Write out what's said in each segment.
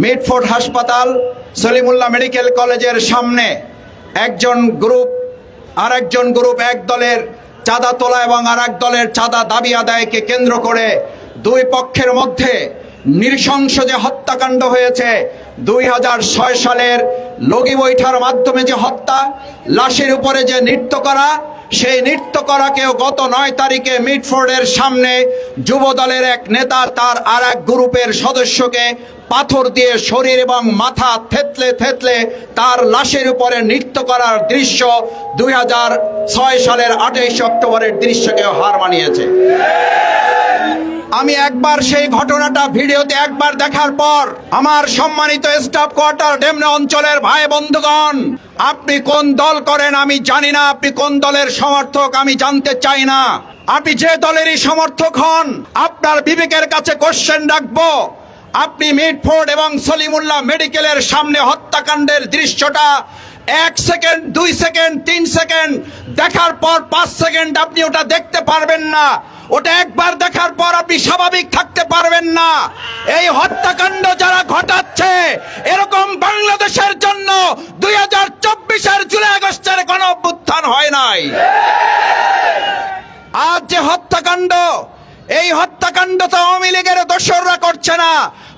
মিডফোর্ড হাসপাতাল সলিমুল্লাহ মেডিকেল কলেজের সামনে একজন গ্রুপ আর একজন গ্রুপ এক দলের চাঁদা তোলা এবং আর এক দলের চাঁদা দাবি আদায়কে কেন্দ্র করে দুই পক্ষের মধ্যে নৃশংস যে হত্যাকাণ্ড হয়েছে, দুই হাজার ছয় সালের লগি বৈঠার মাধ্যমে যে হত্যা, লাশের উপরে যে নৃত্য করা, সেই নৃত্য করাকেও গত নয় তারিখে মিডফোর্ডের সামনে যুব দলের এক নেতা, তার আর এক গ্রুপের সদস্যকে পাথর দিয়ে শরীর এবং মাথা থেতলে থেতলে তার লাশের উপরে নৃত্য করার দৃশ্য দুই হাজার ছয় সালের আঠাইশ অক্টোবরের দৃশ্যকে হার মানিয়েছে। আমি একবার সেই ঘটনাটা ভিডিওতে একবার দেখার পর আমার সম্মানিত স্টাফ কোয়ার্টার ডেমনা অঞ্চলের ভাই বন্ধুগণ, আপনি কোন দল করেন আমি জানি না, আপনি কোন দলের সমর্থক আমি জানতে চাই না। আপনি যে দলেরই সমর্থক হন, আপনার বিবেকের কাছে কোশ্চেন রাখব। আপনি মিডফোর্ড এবং সলিমুল্লাহ মেডিকেলের সামনে হত্যাকাণ্ডের দৃশ্যটা এক সেকেন্ড, দুই সেকেন্ড, তিন সেকেন্ড, দেখার পর পাঁচ সেকেন্ড আপনি ওটা দেখতে পারবেন না। ওটা একবার দেখার পর আপনি স্বাভাবিক থাকতে পারবেন না। এই হত্যাকাণ্ড যারা ঘটাচ্ছে, এরকম বাংলাদেশের জন্য দুই হাজার চব্বিশের জুলাই আগস্টের কোনো অভ্যুত্থান হয় নাই। আজ যে হত্যাকাণ্ড এই হত্যাকাণ্ড তো আওয়ামী লীগের দোসররা করছে না।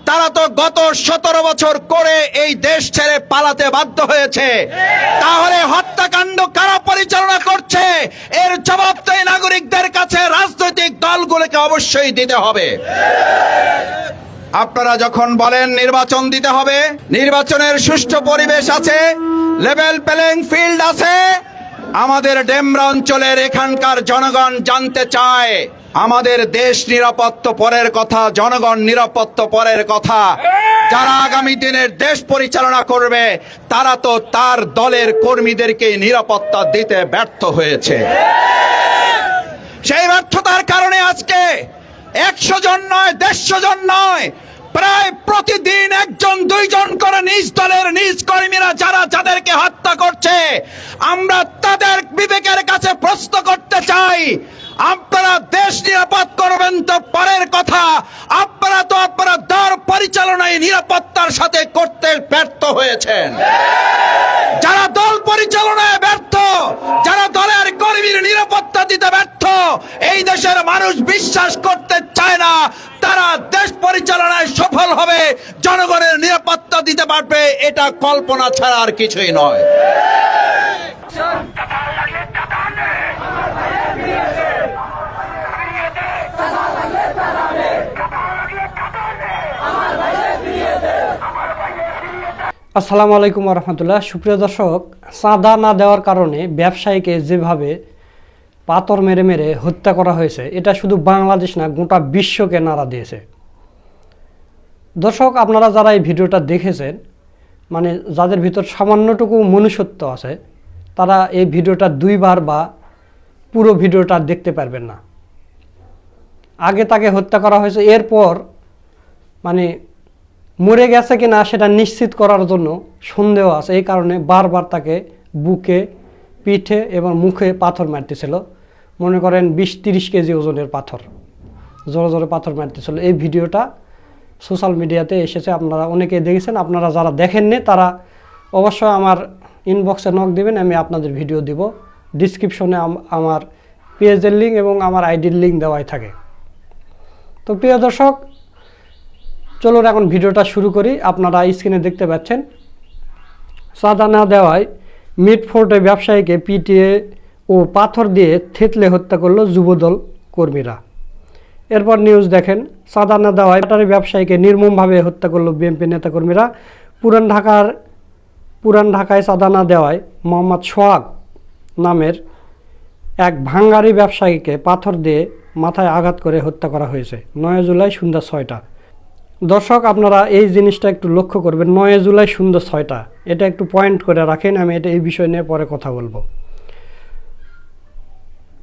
তারা তো গত সতেরো বছর করে এই দেশ ছেড়ে পালাতে বাধ্য হয়েছে। তাহলে হত্যাকাণ্ড কারা পরিচালনা করছে? এর জবাব তো নাগরিকদের কাছে রাজনৈতিক দলগুলোকে অবশ্যই দিতে হবে। আপনারা যখন বলেন নির্বাচন দিতে হবে, নির্বাচনের সুষ্ঠু পরিবেশ আছে, লেভেল প্লেইং ফিল্ড আছে আমাদের ডেমরা অঞ্চলের এখানকার জনগণ জানতে চায়, আমাদের দেশ নিরাপত্ত পরের কথা, জনগণ নিরাপত্ত পরের কথা। যারা আগামী দিনের দেশ পরিচালনা করবে, তারা তো তার দলের কর্মীদেরকে নিরাপত্তা দিতে ব্যর্থ হয়েছে। সেই ব্যর্থতার কারণে আজকে একশো জন নয়, দেড়শো জন নয় প্রায় প্রতিদিন একজন, দুইজন করে নিজ দলের নিজ কর্মীরা যারা যাদেরকে হত্যা করছে, আমরা তাদের বিবেকের কাছে প্রশ্ন করতে চাই, আপনারা দেশ নিরাপদ করবেন তো পরের কথা, আপনারা তো আপনারা দর পরিচালনায় নিরাপত্তার সাথে করতে ব্যর্থ হয়েছেন। যারা দল পরিচালনায় ব্যর্থ, যারা দলের কর্মীর নিরাপত্তা দিতে ব্যর্থ এই দেশের মানুষ বিশ্বাস করতে চায় না, তারা দেশ পরিচালনায় সফল হবে, জনগণের নিরাপত্তা দিতে পারবে, এটা কল্পনা ছাড়া আর কিছুই নয়। আসসালামু আলাইকুম রহমতুল্লাহ। সুপ্রিয় দর্শক, চাঁদা না দেওয়ার কারণে ব্যবসায়ীকে যেভাবে পাথর মেরে মেরে হত্যা করা হয়েছে। এটা শুধু বাংলাদেশ না, গোটা বিশ্বকে নাড়া দিয়েছে। দর্শক, আপনারা যারা এই ভিডিওটা দেখেছেন মানে যাদের ভিতর সামান্যটুকু মনুষ্যত্ব আছে, তারা এই ভিডিওটা দুইবার বা পুরো ভিডিওটা দেখতে পারবেন না। আগে তাকে হত্যা করা হয়েছে, এরপর মানে মরে গেছে কিনা সেটা নিশ্চিত করার জন্য সন্দেহ আছে। এই কারণে বারবার তাকে বুকে, পিঠে এবং মুখে পাথর মারতেছিল। মনে করেন বিশ তিরিশ কেজি ওজনের পাথর, জোরে জোরে পাথর মারতে মারতেছিল এই ভিডিওটা সোশ্যাল মিডিয়াতে এসেছে, আপনারা অনেকে দেখেছেন, আপনারা যারা দেখেননি তারা অবশ্যই আমার ইনবক্সে নক দেবেন, আমি আপনাদের ভিডিও দিব। ডিসক্রিপশনে আমার পেজের লিঙ্ক এবং আমার আইডির লিঙ্ক দেওয়াই থাকে। তো প্রিয় দর্শক, চলুন এখন ভিডিওটা শুরু করি। আপনারা স্ক্রিনে দেখতে পাচ্ছেন, চাঁদা না দেওয়ায় মিডফোর্টে ব্যবসায়ীকে পিটিয়ে ও পাথর দিয়ে থেতলে হত্যা করল যুবদল কর্মীরা। এরপর নিউজ দেখেন চাঁদা না দেওয়ায় ব্যাটারি ব্যবসায়ীকে নির্মমভাবে হত্যা করল বিএনপি নেতাকর্মীরা। পুরান ঢাকার পুরান ঢাকায় চাঁদা না দেওয়ায় মোহাম্মদ সোহাগ নামের এক ভাঙ্গারি ব্যবসায়ীকে পাথর দিয়ে মাথায় আঘাত করে হত্যা করা হয়েছে। নয় জুলাই সন্ধ্যা ছয়টা। দর্শক, আপনারা এই জিনিসটা একটু লক্ষ্য করবেন। নয় জুলাই সন্ধ্যা ছয়টা। এটা একটু পয়েন্ট করে রাখেন, আমি এটা এই বিষয় নিয়ে পরে কথা বলব।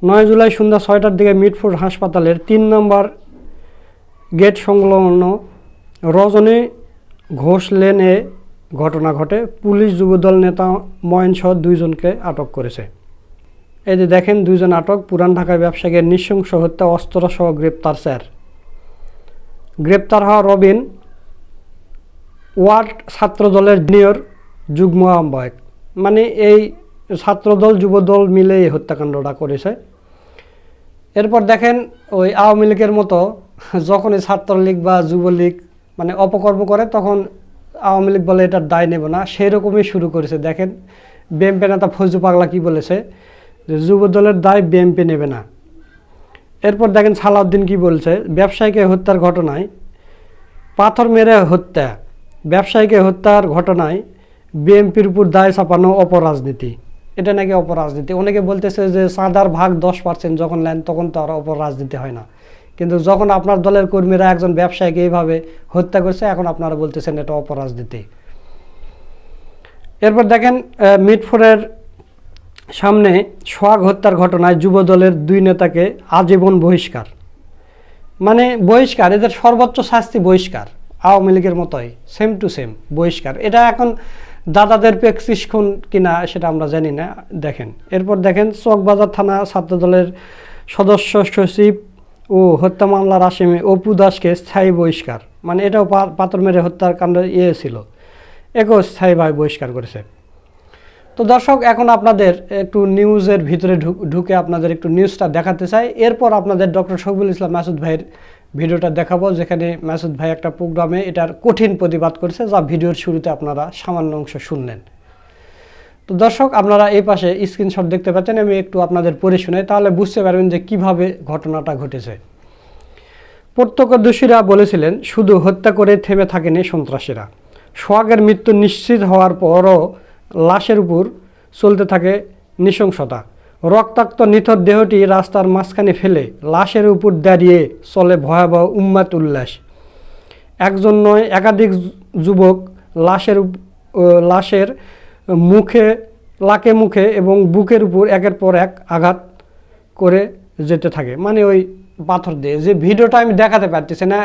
নয় জুলাই সন্ধ্যা ছয়টার দিকে মিটফুড হাসপাতালের তিন নম্বর গেট সংলগ্ন রজনী ঘোষ লেনে ঘটনা ঘটে। পুলিশ যুবদল নেতা ময়ন সহ দুইজনকে আটক করেছে। এই যে দেখেন, দুইজন আটক, পুরান ঢাকায় ব্যবসায়ীকে নৃশংস হত্যা, অস্ত্রসহ গ্রেপ্তার স্যার। গ্রেপ্তার হওয়া রবিন ওয়ার্ড ছাত্র দলের জুনিয়র যুগ্ম আহ্বায়ক। মানে এই ছাত্রদল, যুবদল মিলে এই হত্যাকাণ্ডটা করেছে। এরপর দেখেন ওই আওয়ামী লীগের মতো যখনই ছাত্রলীগ বা যুবলীগ মানে অপকর্ম করে, তখন আওয়ামী লীগ বলে এটার দায় নেব না। সেই রকমই শুরু করেছে। দেখেন বিএমপি নেতা ফজু পাগলা কি বলেছে? যে যুবদলের দায় বিএমপি নেবে না। এরপর দেখেন সালাউদ্দিন কি বলছে? ব্যবসায়ীকে হত্যার ঘটনায় পাথর মেরে হত্যা। ব্যবসায়ীকে হত্যার ঘটনায় বিএনপির উপর দায় চাপানো অপরাজনীতি। এটা নাকি অপরাজনীতি অনেকে বলতেছে যে চাঁদার ভাগ দশ পার্সেন্ট যখন নেন, তখন তো আর অপরাজনীতি হয় না। কিন্তু যখন আপনার দলের কর্মীরা একজন ব্যবসায়ীকে এইভাবে হত্যা করছে, এখন আপনারা বলতেছেন এটা অপরাজনীতি এরপর দেখেন মিটফোরের সামনে সোহাগ হত্যার ঘটনায় যুব দলের দুই নেতাকে আজীবন বহিষ্কার। মানে বহিষ্কার, এদের সর্বোচ্চ শাস্তি বহিষ্কার, আওয়ামী লীগের মতোই সেম টু সেম বহিষ্কার। এটা এখন দাদাদের প্রেসক্রিপশন কিনা সেটা আমরা জানি না, দেখেন। এরপর দেখেন চকবাজার থানা ছাত্রদলের সদস্য সচিব ও হত্যা মামলার আসামি অপু দাসকে স্থায়ী বহিষ্কার মানে এটাও পাথর মেরে হত্যার কাণ্ড ইয়ে ছিল। একেও স্থায়ীভাবে বহিষ্কার করেছে। তো দর্শক, এখন আপনাদের একটু নিউজের ভিতরে ঢুক- আপনাদের একটু নিউজটা দেখাতে চাই। এরপর আপনাদের ডক্টর শফিউল ইসলাম মাসুদ ভাইয়ের ভিডিওটা দেখাবো যেখানে মাসুদ ভাই একটা প্রোগ্রামে এটার কঠিন প্রতিবাদ করেছে যা ভিডিওর শুরুতে আপনারা সামান্য অংশ শুনলেন। তো দর্শক, আপনারা এই পাশে স্ক্রিনশট দেখতে পাচ্ছেন, আমি একটু আপনাদের পড়ে শুনাই তাহলে বুঝতে পারবেন যে কীভাবে ঘটনাটা ঘটেছে। প্রত্যক্ষদর্শীরা বলেছিলেন, শুধু হত্যা করে থেমে থাকেনি সন্ত্রাসীরা। সোহাগের মৃত্যু নিশ্চিত হওয়ার পরও লাশের উপর চলতে থাকে নৃশংসতা। রক্তাক্ত নিথর দেহটি রাস্তার মাঝখানে ফেলে লাশের উপর দাঁড়িয়ে চলে ভয়াবহ উম্মাত উল্লাস। একজন নয়, একাধিক যুবক লাশের লাশের মুখে, লাকে মুখে এবং বুকের উপর একের পর এক আঘাত করে যেতে থাকে। মানে ওই পাথর দিয়ে। যে ভিডিওটা আমি দেখাতে পারতেছি না,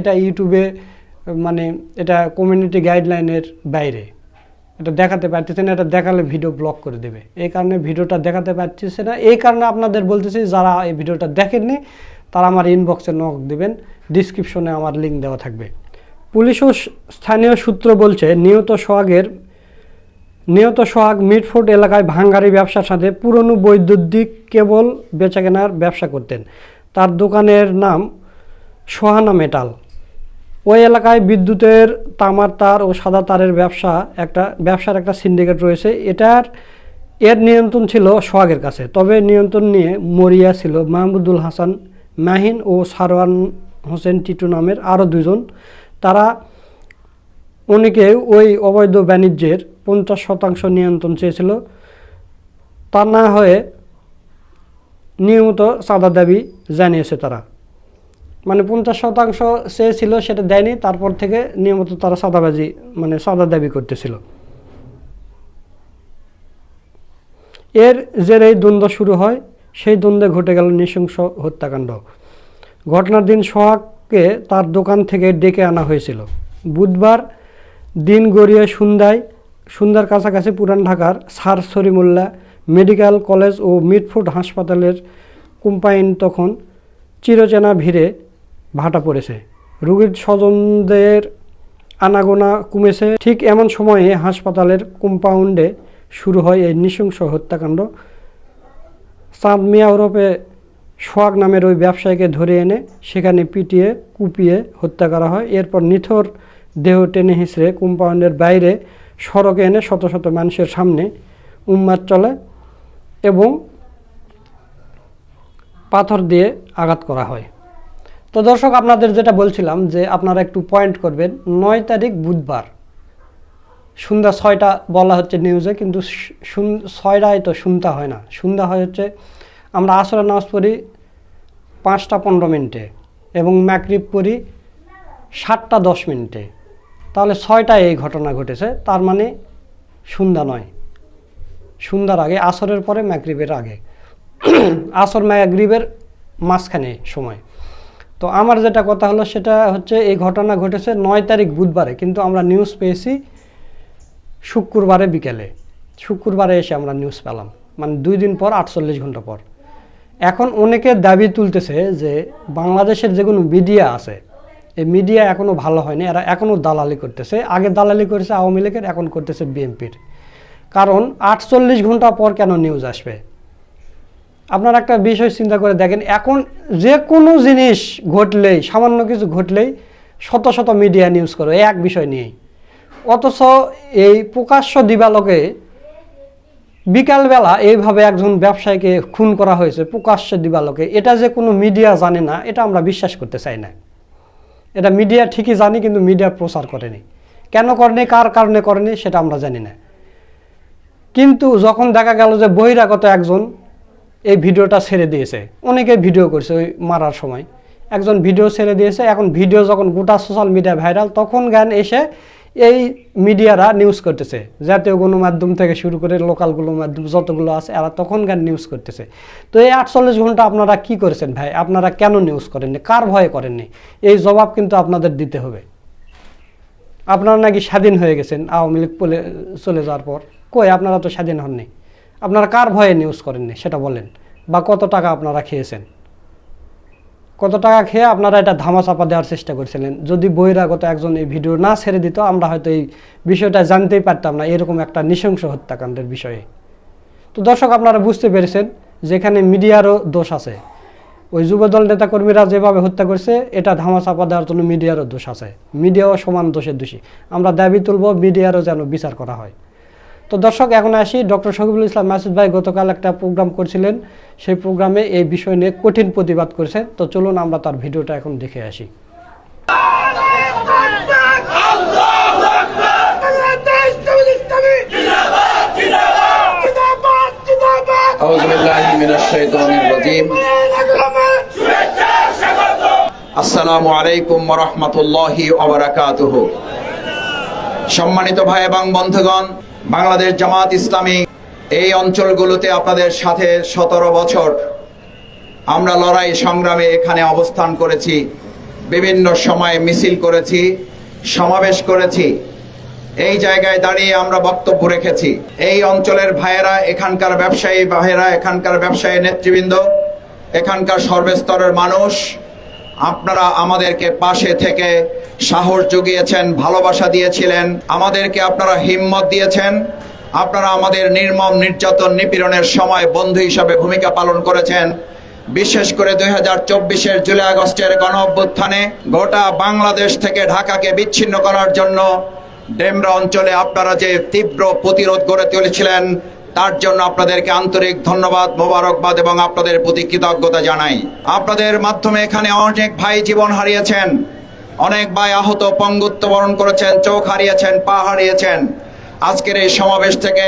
এটা ইউটিউবে মানে এটা কমিউনিটি গাইডলাইনের বাইরে। এটা দেখাতে পারতেছে না, এটা দেখালে ভিডিও ব্লক করে দেবে। এই কারণে ভিডিওটা দেখাতে পারতেছে না। এই কারণে আপনাদের বলতেছি, যারা এই ভিডিওটা দেখেননি, তারা আমার ইনবক্সে নক দেবেন ডিসক্রিপশনে আমার লিঙ্ক দেওয়া থাকবে। পুলিশ ও স্থানীয় সূত্র বলছে, নিহত সোহাগের, নিহত সোহাগ মিটফোর্ড এলাকায় ভাঙ্গারি ব্যবসার সাথে পুরনো বৈদ্যুতিক কেবল বেচাকেনার ব্যবসা করতেন। তার দোকানের নাম সোহানা মেটাল। ওই এলাকায় বিদ্যুতের তামার তার ও সাদা তারের ব্যবসা একটা, ব্যবসার একটা সিন্ডিকেট রয়েছে। এটার, এর নিয়ন্ত্রণ ছিল সোহাগের কাছে। তবে নিয়ন্ত্রণ নিয়ে মরিয়া ছিল মাহমুদুল হাসান, মাহিন ও সারওয়ান হোসেন টিটু নামের আরও দুজন তারা, অনেকে ওই অবৈধ বাণিজ্যের পঞ্চাশ শতাংশ নিয়ন্ত্রণ চেয়েছিল। তা না হয়ে নিয়মিত চাঁদা দাবি জানিয়েছে তারা। মানে পঞ্চাশ শতাংশ চেয়েছিল সেটা দেয়নি। তারপর থেকে নিয়মিত তারা চাঁদাবাজি মানে চাঁদা দাবি করতেছিল। এর জেরেই দ্বন্দ্ব শুরু হয়। সেই দ্বন্দ্বে ঘটে গেল নৃশংস হত্যাকাণ্ড। ঘটনার দিন সোহাগকে তার দোকান থেকে ডেকে আনা হয়েছিল। বুধবার দিন গড়িয়ে সন্ধ্যায়, সন্ধ্যার কাছাকাছি পুরান ঢাকার সার সরিমুল্লা মেডিকেল কলেজ ও মিটফুড হাসপাতালের কোম্পাইন তখন চিরচেনা ভিড়ে ভাটা পড়েছে। রোগীর স্বজনদের আনাগোনা কমেছে। ঠিক এমন সময়ে হাসপাতালের কম্পাউন্ডে শুরু হয় এই নৃশংস হত্যাকাণ্ড। চাঁদ মিয়া ওরফে সোহাগ নামের ওই ব্যবসায়ীকে ধরে এনে সেখানে পিটিয়ে, কুপিয়ে হত্যা করা হয়। এরপর নিথর দেহ টেনে হিসড়ে কম্পাউন্ডের বাইরে সড়কে এনে শত শত মানুষের সামনে উন্মাদ চলে এবং পাথর দিয়ে আঘাত করা হয়। তো দর্শক, আপনাদের যেটা বলছিলাম যে আপনারা একটু পয়েন্ট করবেন, নয় তারিখ বুধবার। সন্ধ্যা ছয়টা বলা হচ্ছে নিউজে কিন্তু ছয়টায় তো সন্ধ্যা হয় না। সন্ধ্যা হয় হচ্ছে, আমরা আসরে নামাজ পড়ি পাঁচটা পনেরো মিনিটে এবং ম্যাকরিপ পড়ি সাতটা দশ মিনিটে। তাহলে ছয়টায় এই ঘটনা ঘটেছে, তার মানে সন্ধ্যা নয়। সন্ধ্যার আগে, আসরের পরে ম্যাকরিবের আগে। আসর ম্যাকরিবের মাঝখানে সময়। তো আমার যেটা কথা হলো সেটা হচ্ছে এই ঘটনা ঘটেছে নয় তারিখ বুধবারে, কিন্তু আমরা নিউজ পেয়েছি শুক্রবারে বিকেলে। শুক্রবারে এসে আমরা নিউজ পেলাম। মানে দুই দিন পর, আটচল্লিশ ঘণ্টা পর। এখন অনেকে দাবি তুলতেছে যে বাংলাদেশের যে কোনো মিডিয়া আছে, এই মিডিয়া এখনও ভালো হয়নি, এরা এখনও দালালি করতেছে। আগে দালালি করেছে আওয়ামী লীগের, এখন করতেছে বিএনপির। কারণ আটচল্লিশ ঘণ্টা পর কেন নিউজ আসবে? আপনার একটা বিষয় চিন্তা করে দেখেন, এখন যে কোনো জিনিস ঘটলেই, সামান্য কিছু ঘটলেই শত শত মিডিয়া নিউজ করে, এক বিষয় নিয়েই। অথচ এই প্রকাশ্য দিবালোকে বিকালবেলা এইভাবে একজন ব্যবসায়ীকে খুন করা হয়েছে, প্রকাশ্য দিবালোকে, এটা যে কোনো মিডিয়া জানে না, এটা আমরা বিশ্বাস করতে চাই না। এটা মিডিয়া ঠিকই জানি, কিন্তু মিডিয়া প্রচার করেনি। কেন করেনি, কার কারণে করেনি, সেটা আমরা জানি না। কিন্তু যখন দেখা গেল যে বহিরাগত একজন এই ভিডিওটা ছেড়ে দিয়েছে। অনেকে ভিডিও করছে ওই মারার সময়। একজন ভিডিও ছেড়ে দিয়েছে, এখন ভিডিও যখন গোটা সোশ্যাল মিডিয়া ভাইরাল তখন জ্ঞান এসে এই মিডিয়ারা নিউজ করতেছে। জাতীয় গণমাধ্যম থেকে শুরু করে লোকাল গণমাধ্যম যতগুলো আছে, এরা তখন জ্ঞান নিউজ করতেছে। তো এই আটচল্লিশ ঘণ্টা আপনারা কি করেছেন ভাই? আপনারা কেন নিউজ করেননি? কার ভয়ে করেননি? এই জবাব কিন্তু আপনাদের দিতে হবে। আপনারা নাকি স্বাধীন হয়ে গেছেন আওয়ামী লীগ চলে যাওয়ার পর। কই আপনারা তো স্বাধীন হননি? আপনারা কার ভয়ে নিউজ করেননি? সেটা বলেন। বা কত টাকা আপনারা খেয়েছেন? কত টাকা খেয়ে আপনারা এটা ধামাচাপা দেওয়ার চেষ্টা করছিলেন? যদি বহিরাগত একজন এই ভিডিও না ছেড়ে দিত, আমরা হয়তো এই বিষয়টা জানতেই পারতাম না, এরকম একটা নৃশংস হত্যাকাণ্ডের বিষয়ে। তো দর্শক, আপনারা বুঝতে পেরেছেন যেখানে মিডিয়ারও দোষ আছে। ওই যুবদল নেতাকর্মীরা যেভাবে হত্যা করছে, এটা ধামাচাপা দেওয়ার জন্য মিডিয়ারও দোষ আছে। মিডিয়াও সমান দোষের দোষী। আমরা দাবি তুলব, মিডিয়ারও যেন বিচার করা হয়। তো দর্শক, এখন আসি ডক্টর শকিবুল ইসলাম মাসুদ ভাই গতকাল একটা প্রোগ্রাম করছিলেন। সেই প্রোগ্রামে এই বিষয় নিয়ে কঠিন প্রতিবাদ করেছে। তো চলুন আমরা তার ভিডিওটা এখন দেখে আসি। আসসালামু আলাইকুম রহমতুল্লাহি সম্মানিত ভাই এবং বন্ধুগণ বাংলাদেশ জামাত ইসলামী এই অঞ্চলগুলোতে আপনাদের সাথে সতেরো বছর আমরা লড়াই সংগ্রামে এখানে অবস্থান করেছি, বিভিন্ন সময়ে মিছিল করেছি, সমাবেশ করেছি। এই জায়গায় দাঁড়িয়ে আমরা বক্তব্য রেখেছি। এই অঞ্চলের ভাইয়েরা, এখানকার ব্যবসায়ী ভাইয়েরা, এখানকার ব্যবসায়ী নেতৃবৃন্দ, এখানকার সর্বস্তরের মানুষ আপনারা আমাদেরকে পাশে থেকে সাহস জুগিয়েছেন, ভালোবাসা দিয়েছিলেন, আমাদেরকে আপনারা হিম্মত দিয়েছেন, আপনারা আমাদের নির্মম নির্যাতন নিপীড়নের সময় বন্ধু হিসাবে ভূমিকা পালন করেছেন। বিশেষ করে দুই হাজার চব্বিশের জুলাই আগস্টের গণ অভ্যুত্থানে গোটা বাংলাদেশ থেকে ঢাকাকে বিচ্ছিন্ন করার জন্য ডেমরা অঞ্চলে আপনারা যে তীব্র প্রতিরোধ গড়ে তুলেছিলেন তার জন্য আপনাদেরকে আন্তরিক ধন্যবাদ, মোবারকবাদ এবং আপনাদের প্রতি কৃতজ্ঞতা জানাই। আপনাদের মাধ্যমে এখানে অনেক ভাই জীবন হারিয়েছেন। অনেক ভাই আহত, পঙ্গুত্ব বরণ করেছেন, চোখ হারিয়েছেন, পা হারিয়েছেন। আজকের এই সমাবেশ থেকে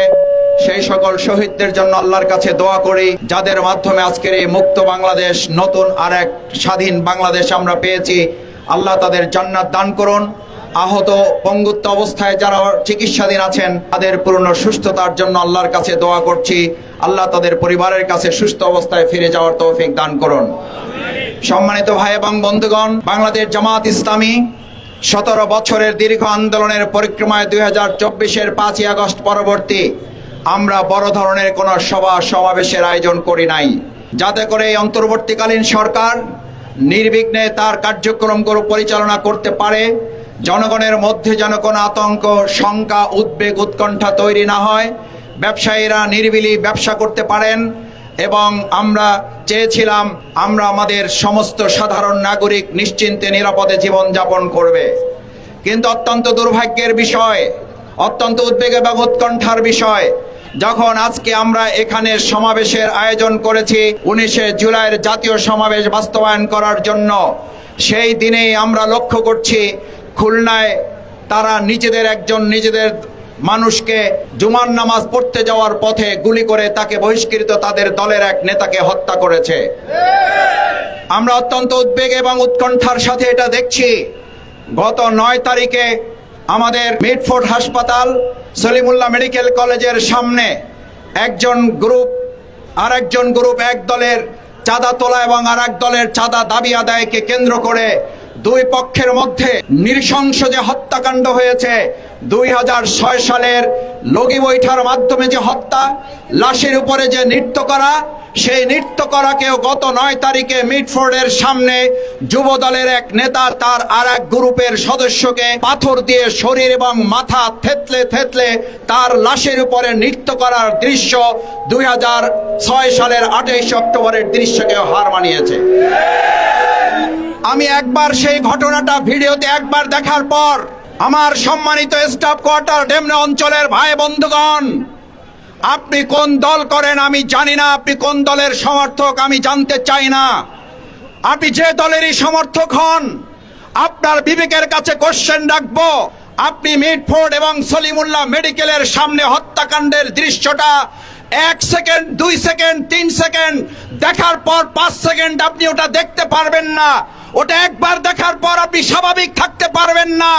সেই সকল শহীদদের জন্য আল্লাহর কাছে দোয়া করি, যাদের মাধ্যমে আজকের এই মুক্ত বাংলাদেশ, নতুন আর এক স্বাধীন বাংলাদেশ আমরা পেয়েছি। আল্লাহ তাদের জান্নাত দান করুন। আহত পঙ্গুত্ব অবস্থায় যারা চিকিৎসাধীন আছেন, তাদের পূর্ণ সুস্থতার জন্য আল্লাহর কাছে দোয়া করছি। আল্লাহ তাদের পরিবারের কাছে সুস্থ অবস্থায় ফিরে যাওয়ার তৌফিক দান করুন। সম্মানিত ভাই এবং বন্ধুগণ, বাংলাদেশ জামাত ইসলামী সতেরো বছরের দীর্ঘ আন্দোলনের পরিক্রমায় দুই হাজার চব্বিশের পাঁচই আগস্ট পরবর্তী আমরা বড় ধরনের কোনো সভা সমাবেশের আয়োজন করি নাই। যাতে করে এই অন্তর্বর্তীকালীন সরকার নির্বিঘ্নে তার কার্যক্রমগুলো পরিচালনা করতে পারে জনগণের মধ্যে যেন কোনো আতঙ্ক, শঙ্কা, উদ্বেগ, উৎকণ্ঠা তৈরি না হয়। ব্যবসায়ীরা নিরিবিলি ব্যবসা করতে পারেন এবং আমরা চেয়েছিলাম আমরা আমাদের সমস্ত সাধারণ নাগরিক নিশ্চিন্তে নিরাপদে জীবন যাপন করবে। কিন্তু অত্যন্ত দুর্ভাগ্যের বিষয়, অত্যন্ত উদ্বেগ এবং উৎকণ্ঠার বিষয়, যখন আজকে আমরা এখানে সমাবেশের আয়োজন করেছি উনিশে জুলাইয়ের জাতীয় সমাবেশ বাস্তবায়ন করার জন্য, সেই দিনেই আমরা লক্ষ্য করছি খুলনায় তারা নিজেদের একজন নিজেদের মানুষকে জুমার নামাজ পড়তে যাওয়ার পথে গুলি করে তাকে বহিষ্কৃত তাদের দলের এক নেতাকে হত্যা করেছে। আমরা অত্যন্ত উদ্বেগ এবং উৎকণ্ঠার সাথে এটা দেখছি। গত নয় তারিখে আমাদের মিডফোর্ড হাসপাতাল সলিমুল্লাহ মেডিকেল কলেজের সামনে একজন গ্রুপ আর একজন গ্রুপ এক দলের চাঁদা তোলা এবং আর এক দলের চাঁদা দাবি আদায়কে কেন্দ্র করে দুই পক্ষের মধ্যে নৃশংস যে হত্যাকাণ্ড হয়েছে, দুই হাজার ছয় সালের লগি বৈঠার মাধ্যমে যে হত্যা, লাশের উপরে যে নৃত্য করা, সেই নৃত্য করাকেও গত নয় তারিখে মিটফোর্ডের সামনে যুব দলের এক নেতা তার আর এক গ্রুপের সদস্যকে পাথর দিয়ে শরীর এবং মাথা থেতলে থেতলে তার লাশের উপরে নৃত্য করার দৃশ্য দুই সালের আঠাইশ অক্টোবরের দৃশ্যকেও হার মানিয়েছে। আমি একবার সেই ঘটনাটা ভিডিওতে একবার দেখার পর আমার সম্মানিত স্টাফ কোয়ার্টার ডেমনা অঞ্চলের ভাই বন্ধুগণ, আপনি কোন দল করেন আমি জানি না, আপনি কোন দলের সমর্থক আমি জানতে চাই না। আপনি যে দলেরই সমর্থক হন, আপনার বিবেকের কাছে কোশ্চেন রাখব। আপনি মিটফোর্ড এবং সলিমুল্লাহ মেডিকেলের সামনে হত্যাকাণ্ডের দৃশ্যটা এক সেকেন্ড, দুই সেকেন্ড, তিন সেকেন্ড। দেখার পর পাঁচ সেকেন্ড আপনি ওটা দেখতে পারবেন না। ওটা একবার দেখার পর আপনি স্বাভাবিক থাকতে পারবেন না।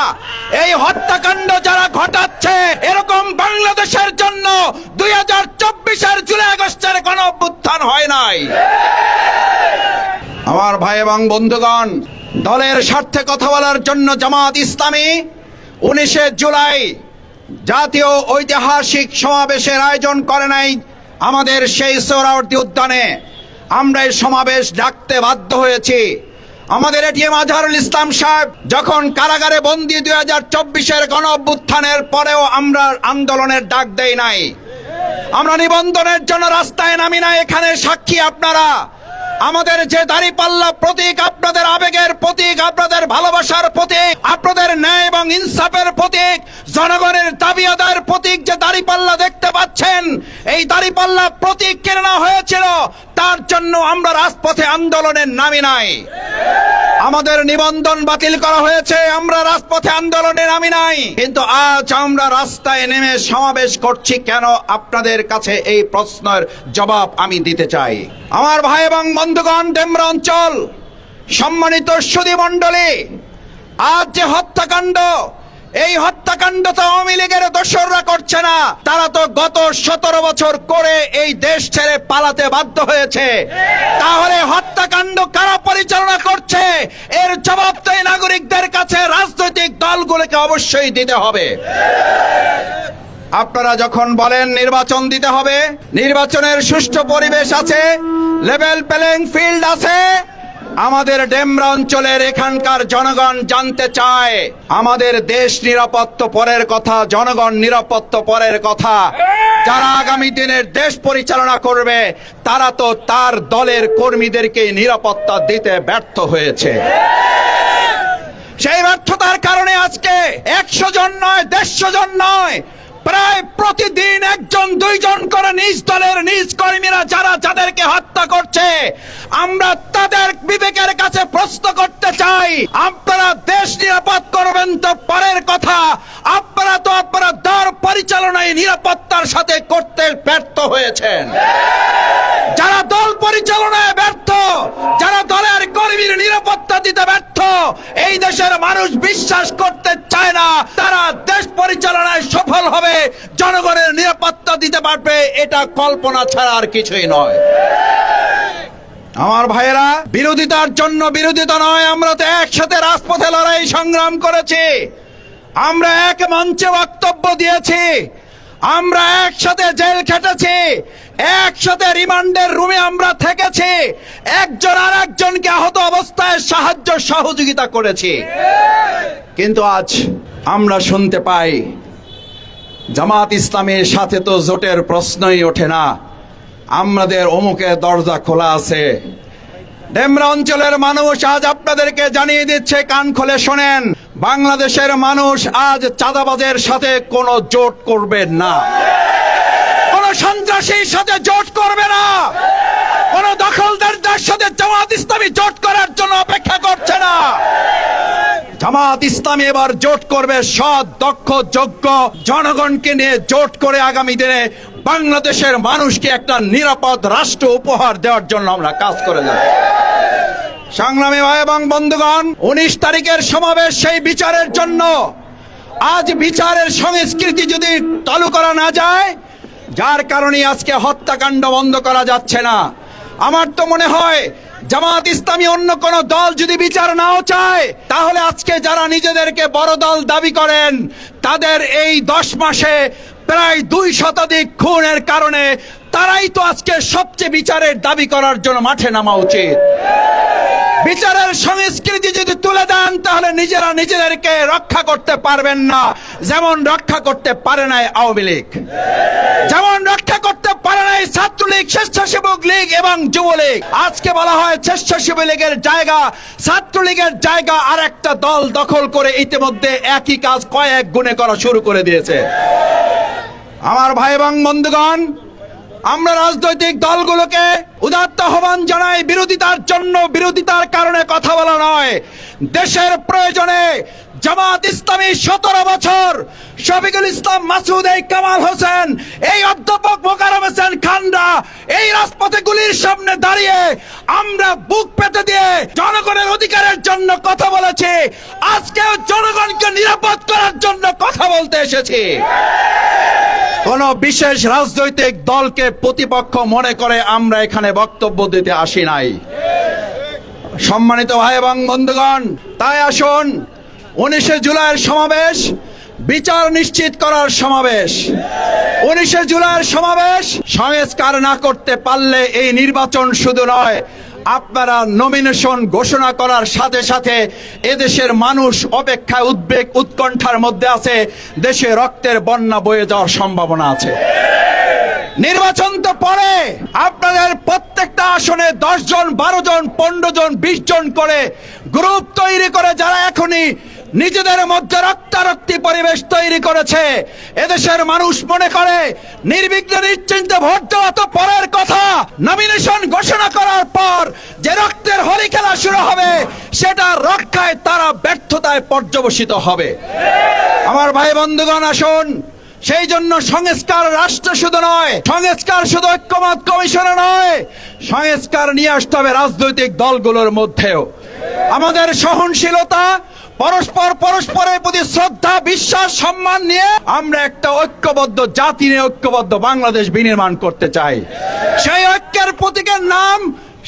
এই হত্যাকাণ্ড যারা ঘটাচ্ছে, এরকম বাংলাদেশের জন্য দুই হাজার চব্বিশের জুলাই আগস্টের কোন অভ্যুত্থান হয় নাই। আমার ভাই এবং বন্ধুগণ, দলের স্বার্থে কথা বলার জন্য জামাত ইসলামী উনিশে জুলাই জাতীয় ঐতিহাসিক সমাবেশের আয়োজন করে নাই আমাদের সেই সোহরাওয়ার্দী উদ্যানে। আমরা এই সমাবেশ ডাকতে বাধ্য হয়েছি। আমাদের এটিএম আজহারুল ইসলাম সাহেব যখন কারাগারে বন্দি দুই হাজার চব্বিশের গণ অভ্যুত্থানের পরেও আমরা আন্দোলনের ডাক দেই নাই। আমরা নিবন্ধনের জন্য রাস্তায় নামি না এখানে সাক্ষী আপনারা। আমাদের যে দাঁড়িপাল্লা প্রতীক, আপনাদের আবেগের প্রতীক, আপনাদের ভালোবাসার প্রতীক, আপনাদের ন্যায় এবং ইনসাফের প্রতীক, জনগণের দাবি আদায়ের প্রতীক যে দাঁড়িপাল্লা দেখতে পাচ্ছেন, এই দাঁড়িপাল্লা প্রতীক কেনা হয়েছিল, তার জন্য আমরা রাজপথে আন্দোলনের নামি নাই। আমাদের নিবন্ধন বাতিল করা হয়েছে, আমরা রাজপথে আন্দোলনে নামি নাই। কিন্তু আজ আমরা রাস্তায় নেমে সমাবেশ করছি কেন? আপনাদের কাছে এই প্রশ্নের জবাব আমি দিতে চাই। আমার ভাই এবং বন্ধুগণ, ডেমরা অঞ্চল, সম্মানিত সুদী মণ্ডলী, আজ যে হত্যাকাণ্ড, এই হত্যাকাণ্ড তো আওয়ামী লীগের দোসররা করছে না। তারা তো গত সতেরো বছর করে এই দেশ ছেড়ে পালাতে বাধ্য হয়েছে। তাহলে হত্যাকাণ্ড কারা পরিচালনা করছে? এর জবাব তো নাগরিকদের কাছে রাজনৈতিক দলগুলোকে অবশ্যই দিতে হবে। আপনারা যখন বলেন নির্বাচন দিতে হবে, নির্বাচনের সুষ্ঠু পরিবেশ আছে, লেভেল প্লেইং ফিল্ড আছে, আমাদের ডেমরা অঞ্চলের এখানকার জনগণ জানতে চায়, আমাদের দেশ নিরাপত্ত পরের কথা, জনগণ নিরাপত্ত পরের কথা। যারা আগামী দিনের দেশ পরিচালনা করবে, তারা তো তার দলের কর্মীদেরকে নিরাপত্তা দিতে ব্যর্থ হয়েছে। সেই ব্যর্থতার কারণে আজকে একশো জন নয়, দেড়শো জন নয় প্রায় প্রতিদিন একজন দুইজন করে নিজ দলের নিজ কর্মীরা যারা যাদেরকে হত্যা করছে, আমরা তাদের বিবেকের কাছে প্রশ্ন করতে চাই, আপনারা দেশ নিরাপদ করবেন তো পরের কথা, আপনারা তো আপনারা দর পরিচালনায় নিরাপত্তার সাথে করতে ব্যর্থ হয়েছেন। যারা দল পরিচালনায় ব্যর্থ, যারা দলের কর্মীর নিরাপত্তা দিতে ব্যর্থ, এই দেশের মানুষ বিশ্বাস করতে চায় না, তারা দেশ পরিচালনায় সফল হবে, জনগণের নিরাপত্তা দিতে পারবে, এটা কল্পনা ছাড়া আর কিছুই নয়। আমার ভাইয়েরা, বিরোধিতার জন্য বিরোধিতা নয়, আমরা তো একসাথে রাজপথে লড়াই সংগ্রাম করেছি। আমরা এক মঞ্চে বক্তব্য দিয়েছি। আমরা একসাথে জেল খেটেছি। একসাথে রিমান্ডের রুমে আমরা থেকেছি। একজন আর একজনকে আহত অবস্থায় সাহায্য সহযোগিতা করেছি। কিন্তু আজ আমরা শুনতে পাই, জামাত ইসলামের সাথে তো জোটের প্রশ্নই ওঠে না। আমাদের অমুকের দরজা খোলা আছে। ডেমরা অঞ্চলের মানুষ আজ আপনাদেরকে জানিয়ে দিচ্ছে, কান খোলে শোনেন, বাংলাদেশের মানুষ আজ চাঁদাবাজের সাথে কোনো জোট করবে না। কোন সন্ত্রাসীর সাথে জোট করবে না। কোন দখলদারদের সাথে জামাত ইসলামী জোট জামাত ইসলামী এবার জোট করবে সৎ, দক্ষ, যোগ্য জনগণকে নিয়ে জোট করে আগামী দিনে বাংলাদেশের মানুষকে একটা নিরাপদ রাষ্ট্র উপহার দেওয়ার জন্য আমরা কাজ করে যাব। সংগ্রামী ভাই এবং বন্ধুগণ, উনিশ তারিখের সমাবেশ সেই বিচারের জন্য। আজ বিচারের সংস্কৃতি যদি চালু করা না যায়, যার কারণে আজকে হত্যাকাণ্ড বন্ধ করা যাচ্ছে না। আমার তো মনে হয় জামাত ইসলামী অন্য কোন দল যদি বিচার নাও চায়, তাহলে আজকে যারা নিজেদেরকে বড় দল দাবি করেন, তাদের এই দশ মাসে প্রায় দুই শতাধিক খুনের কারণে তারাই তো আজকে সবচেয়ে বিচারের দাবি করার জন্য মাঠে নামা উচিত। বিচারের সংস্কৃতি যদি তুলে দেন, তাহলে নিজেরা নিজেদেরকে রক্ষা করতে পারবেন না। যেমন রক্ষা করতে পারে নাই আওয়ামী লীগ। যেমন রক্ষা করতে পারে নাই ছাত্রলীগ, স্বেচ্ছাসেবক লীগ এবং যুবলীগ। আজকে বলা হয় স্বেচ্ছাসেবী লীগের জায়গা, ছাত্রলীগের জায়গা আর একটা দল দখল করে ইতিমধ্যে একই কাজ কয়েক গুণে করা শুরু করে দিয়েছে। আমার ভাই এবং বন্ধুগণ আমরা রাজনৈতিক দলগুলোকে উদাত্ত আহ্বান জানাই, বিরোধিতার জন্য বিরোধিতার কারণে কথা বলা নয়। দেশের প্রয়োজনে জামাত ইসলামী সতেরো বছর। শফিকুল ইসলাম মাসুদ, এই কামাল হোসেন, এই অধ্যাপক মোকারম হোসেন খানরা এই রাজপথে গুলির সামনে দাঁড়িয়ে আমরা বুক পেতে দিয়ে জনগণের অধিকারের জন্য কথা বলেছি। আজকেও জনগণকে নিরাপদ করার জন্য কথা বলতে এসেছি। কোন বিশেষ রাজনৈতিক দলকে প্রতিপক্ষ মনে করে আমরা এখানে বক্তব্য দিতে আসি নাই। সম্মানিত ভাই এবং বন্ধুগণ, তাই আসুন উনিশে জুলাইয়ের সমাবেশ, বিচার নিশ্চিত করার সমাবেশ। উনিশে জুলাইয়ের সমাবেশ, সংস্কার না করতে পারলে এই নির্বাচন শুধু নয়, আপনারা নমিনেশন ঘোষণা করার সাথে সাথে এদেশের মানুষ অপেক্ষায় উদ্বেগ উৎকণ্ঠার মধ্যে আছে, দেশে রক্তের বন্যা বয়ে যাওয়ার সম্ভাবনা আছে। নির্বাচন তো পরে, আপনাদের প্রত্যেকটা আসনে দশ জন, বারো জন, পনেরো জন, বিশ জন করে গ্রুপ তৈরি করে যারা এখনই নিজেদের মধ্যে রক্তারক্তি পরিবেশ তৈরি করেছে। এদেশের মানুষ মনে করে, নির্বিঘ্ন নিশ্চিন্ত ভোট দেওয়া তো পরের কথা। নমিনেশন ঘোষণা করার পর যে রক্তের হোলি খেলা শুরু হবে, সেটা রক্ষায় তারা ব্যর্থতায় পর্যবসিত হবে। আমার ভাই বন্ধুগণ, আসুন। সেই জন্য সংস্কার রাষ্ট্র শুধু নয়, সংস্কার শুধু ঐক্যমত কমিশনে নয়, সংস্কার নিয়ে আসতে হবে রাজনৈতিক দলগুলোর মধ্যেও। আমাদের সহনশীলতা পরস্পর পরস্পরের প্রতি শ্রদ্ধা, বিশ্বাস, সম্মান নিয়ে আমরা একটা ঐক্যবদ্ধ জাতি নিয়ে ঐক্যবদ্ধ বাংলাদেশ বিনির্মাণ করতে চাই। সেই ঐক্যের প্রতীকের নাম,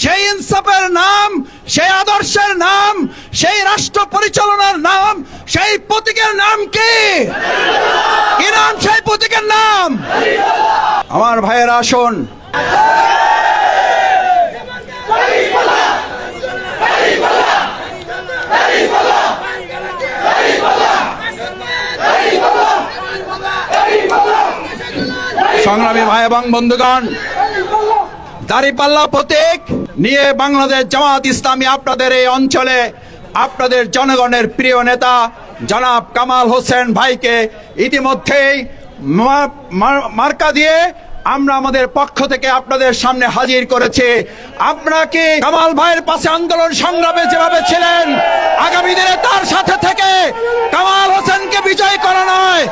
সেই ইনসাফের নাম, সেই আদর্শের নাম, সেই রাষ্ট্র পরিচালনার নাম, সেই প্রতীকের নাম কি? কি নাম সেই প্রতীকের নাম? আমার ভাইয়ের আসুন। সংগ্রামী ভাই এবং বন্ধুগণ দাড়িপাল্লা প্রতীক নিয়ে বাংলাদেশ জামাত ইসলামী আপনাদের এই অঞ্চলে আপনাদের জনগণের প্রিয় নেতা জনাব কামাল হোসেন ভাইকে ইতিমধ্যেই মার্কা দিয়ে আমরা আমাদের পক্ষ থেকে আপনাদের সামনে হাজির করেছি। আপনারা কি কামাল ভাইয়ের পাশে আন্দোলন সংগ্রামে যেভাবে ছিলেন, আগামী দিনে তার সাথে থেকে কামাল হোসেনকে বিজয় করা নয়।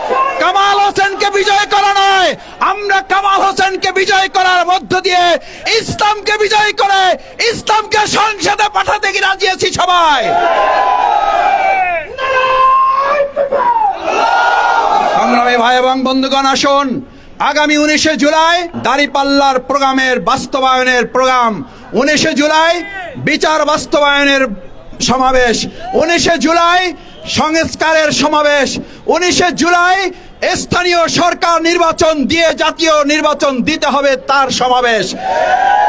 কামাল হোসেনকে বিজয় করা নয়। আমরা কামাল হোসেনকে বিজয় করার মধ্য দিয়ে ইসলামকে বিজয় করে ইসলামকে সংসদে পাঠাতে কি রাজি আছি সবাই। সংগ্রামী ভাই এবং বন্ধুগণ, আসুন। আগামী উনিশে জুলাই দাঁড়িপাল্লার প্রোগ্রামের বাস্তবায়নের প্রোগ্রাম। উনিশে জুলাই বিচার বাস্তবায়নের সমাবেশ। উনিশে জুলাই সংস্কারের সমাবেশ। উনিশে জুলাই স্থানীয় সরকার নির্বাচন দিয়ে জাতীয় নির্বাচন দিতে হবে তার সমাবেশ।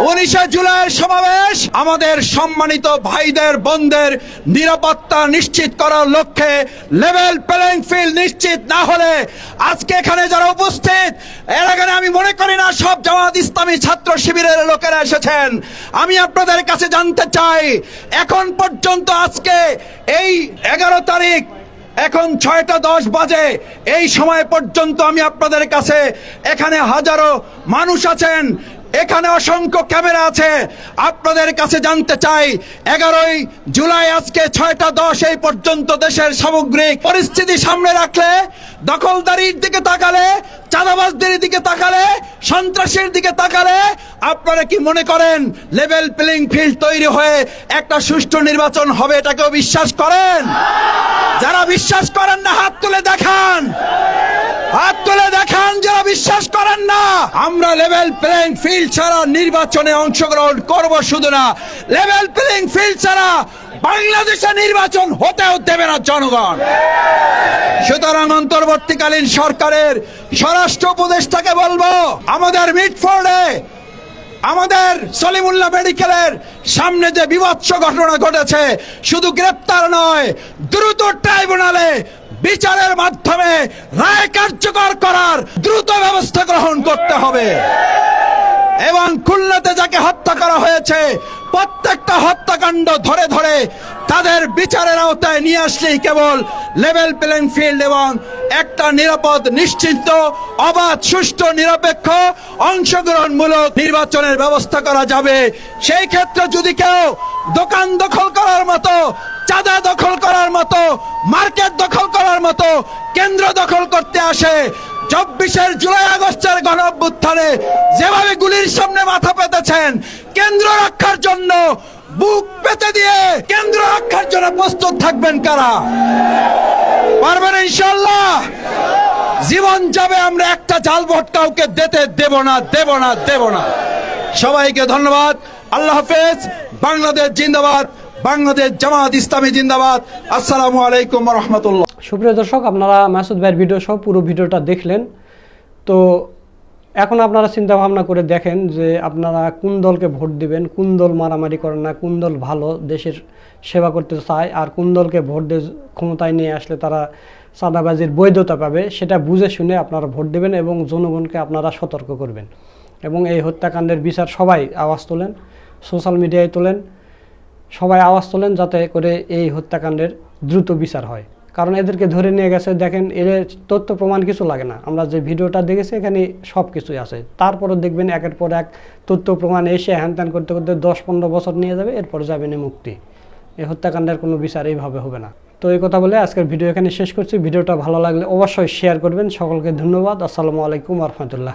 উনিশে জুলাইয়ের সমাবেশ আমাদের সম্মানিত ভাইদের, বোনদের নিরাপত্তা নিশ্চিত করার লক্ষ্যে লেভেল প্লেইং ফিল্ড নিশ্চিত না হলে আজকে এখানে যারা উপস্থিত, এর আগে আমি মনে করি না সব জামাত ইসলামী ছাত্র শিবিরের লোকেরা এসেছেন। আমি আপনাদের কাছে জানতে চাই, এখন পর্যন্ত আজকে এই এগারো তারিখ এখন ছয়টা দশ বাজে। এই সময় পর্যন্ত আমি আপনাদের কাছে এখানে হাজারো মানুষ আছেন। এখানে অসংখ্য ক্যামেরা আছে। আপনাদের কাছে জানতে চাই, এগারোই জুলাই আজকে ছয়টা দশ এই পর্যন্ত দেশের সামগ্রিক পরিস্থিতি সামনে রাখলে, দখলদারির দিকে তাকালে, চাঁদাবাজদের দিকে তাকালে, সন্ত্রাসের দিকে তাকালে, আপনারা কি মনে করেন লেভেল প্লেইং ফিল্ড তৈরি হয়ে একটা সুষ্ঠু নির্বাচন হবে এটাকেও বিশ্বাস করেন? যারা বিশ্বাস করেন না, হাত তুলে দেখান। হাত তুলে দেখান যারা বিশ্বাস করেন না। আমরা লেভেল প্লেইং ফিল্ড ছাড়া নির্বাচনে অংশগ্রহণ করব শুধু না। লেভেল প্লেইং ফিল্ড ছাড়া বাংলাদেশে নির্বাচন হতেও দেবে না জনগণ। সুতরাং অন্তর্বর্তীকালীন সরকারের স্বরাষ্ট্র উপদেষ্টাকে বলব, আমাদের মিটফোর্ডে আমাদের সলিমুল্লাহ মেডিকেলের সামনে যে বিভৎস ঘটনা ঘটেছে, শুধু গ্রেপ্তার নয়, দ্রুত ট্রাইব্যুনালে বিচারের মাধ্যমে রায় কার্যকর করার দ্রুত ব্যবস্থা গ্রহণ করতে হবে। এবং খুলনাতে যাকে হত্যা করা হয়েছে, প্রত্যেকটা হত্যাকাণ্ড ধরে ধরে তাদের বিচারের আওতায় নিয়ে আসলেই কেবল লেভেল প্লেইং ফিল্ড এবং একটা নিরাপদ, নিশ্চিন্ত, অবাধ, সুষ্ঠু, নিরপেক্ষ, অংশগ্রহণমূলক নির্বাচনের ব্যবস্থা করা যাবে। সেই ক্ষেত্রে যদি কেউ দোকান দখল করার মতো, চাঁদা দখল করার মতো, মার্কেট দখল করার মতো, কেন্দ্র দখল করতে আসে, চব্বিশের জুলাই আগস্টের গণ যেভাবে গুলির সামনে মাথা পেতেছেন, কেন্দ্র রক্ষার জন্য বুক পেতে দিয়ে কেন্দ্র রক্ষার জন্য প্রস্তুত থাকবেন কারা? পারবেন ইনশাল্লাহ জীবন যাবে, আমরা একটা জাল ভোট কাউকে দিতে দেব না দেব না দেব না। সবাইকে ধন্যবাদ। আল্লাহ হাফেজ। বাংলাদেশ জিন্দাবাদ। বাংলাদেশ জামাত ইসলামী জিন্দাবাদ। আসসালামু আলাইকুম রহমতুল্লাহ। সুপ্রিয় দর্শক, আপনারা মাসুদ ভাইয়ের ভিডিও সহ পুরো ভিডিওটা দেখলেন। তো এখন আপনারা চিন্তা ভাবনা করে দেখেন যে আপনারা কোন দলকে ভোট দিবেন, কোন দল মারামারি করে না, কোন দল ভালো দেশের সেবা করতে চায়, আর কোন দলকে ভোট দিয়ে ক্ষমতায় নিয়ে আসলে তারা চাঁদাবাজির বৈধতা পাবে, সেটা বুঝে শুনে আপনারা ভোট দেবেন এবং জনগণকে আপনারা সতর্ক করবেন। এবং এই হত্যাকাণ্ডের বিচার সবাই আওয়াজ তোলেন, সোশ্যাল মিডিয়ায় তোলেন, সবাই আওয়াজ তোলেন যাতে করে এই হত্যাকাণ্ডের দ্রুত বিচার হয়। কারণ এদেরকে ধরে নিয়ে গেছে, দেখেন এদের তথ্য প্রমাণ কিছু লাগে না। আমরা যে ভিডিওটা দেখেছি, এখানে সব কিছুই আছে। তারপরে দেখবেন একের পর এক তথ্য প্রমাণ এসে হ্যান ত্যান করতে করতে দশ পনেরো বছর নিয়ে যাবে, এরপর যাবে না মুক্তি। এই হত্যাকাণ্ডের কোনো বিচার এইভাবে হবে না। তো এই কথা বলে আজকের ভিডিও এখানে শেষ করছি। ভিডিওটা ভালো লাগলে অবশ্যই শেয়ার করবেন। সকলকে ধন্যবাদ। আসসালামু আলাইকুম রহমতুল্লাহ।